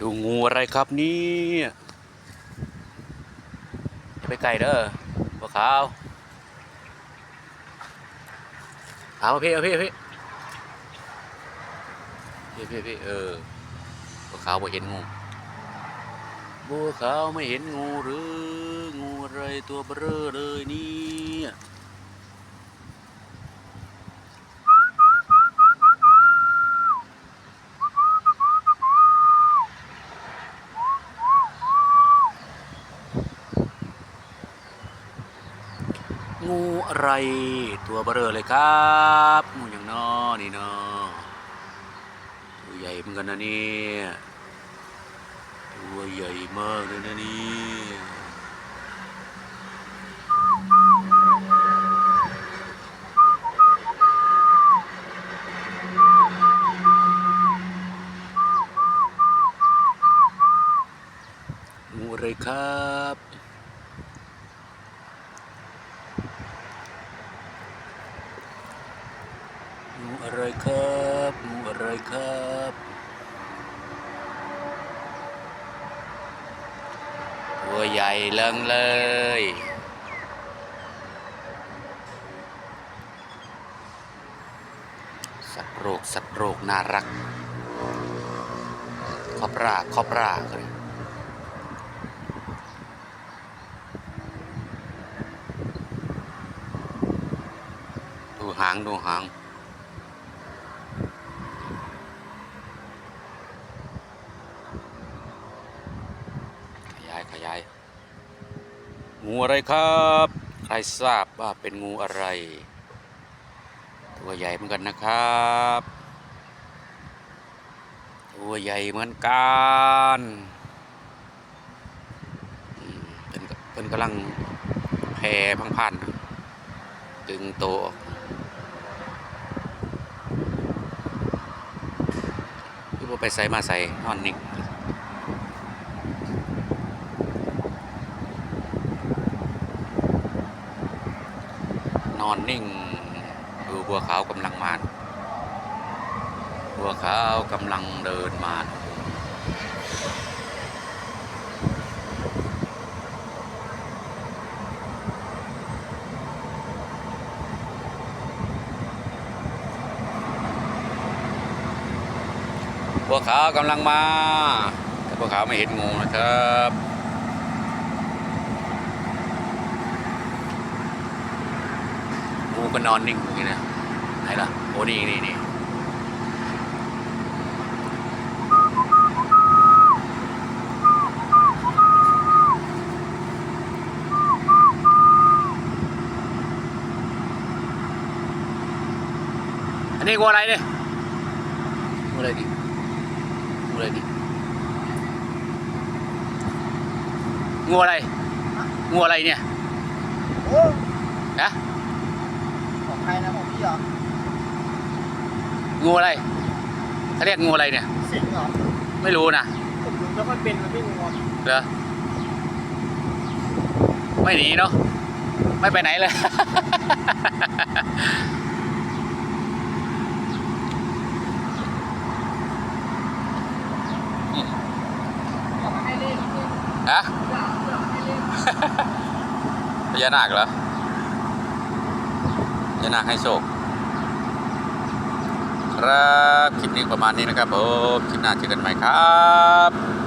ดูงูอะไรครับนี่ไปไกลเด้อบัวขาวเอาพี่เอาพี่เอาพี่พี่พี่พี่เออบัวขาวบ่เห็นงูบัวขาวไม่เห็นงูหรืองูอะไรตัวเบ้อเลยนี่ยงู อะไร ตัวเบ้อเลยครับงูอย่างนอนี่นาะตัวใหญ่เหมือนกันนะนี่ตัวใหญ่มากเลยนะนี่งูอะไรครับ งูอะไรครับงูอะไรครับตัวใหญ่เลิงเลยสัตว์โรคสัตว์โรคน่ารักคอบราคอบราเลยดูหางดูหาง ขยาย งูอะไรครับ ใครทราบว่าเป็นงูอะไร ตัวใหญ่เหมือนกันนะครับ ตัวใหญ่เหมือนกันเป็นเป็นกำลังแผ่พังพันดึงโตวออกคือว่าไปใส่มาใส่นอนนิ่ง อนนิ่งดูบัวขาวกำลังมาบัวขาวกำลังเดินมาบัวขาวกำลังมาแต่บัวขาวไม่เห็นงูนะครับ ก็นอนนิ่งอย่างนี้นะไหนล่ะโอ้นี่นี่นี่อันนี้งูอะไรเนี่ยงูอะไรดิงูอะไรดิงูอะไรงูอะไรเนี่ย โอ้ นะ ของใครนะของพี่เหรอ งูอะไรเขาเรียกงูอะไรเนี่ย สิงห์เหรอไม่รู้นะผมดูแล้วมันเป็นมันไม่งอนเหรอไม่หนีเนาะไม่ไปไหนเลยเอามาให้เล่นเนี่ยฮะอย่าเอามาให้เล่นพญานาคเหรอพญานาคให้โชคครับ คลิปนี้ประมาณนี้นะครับผมคลิปหน้าเจอกันใหม่ครับ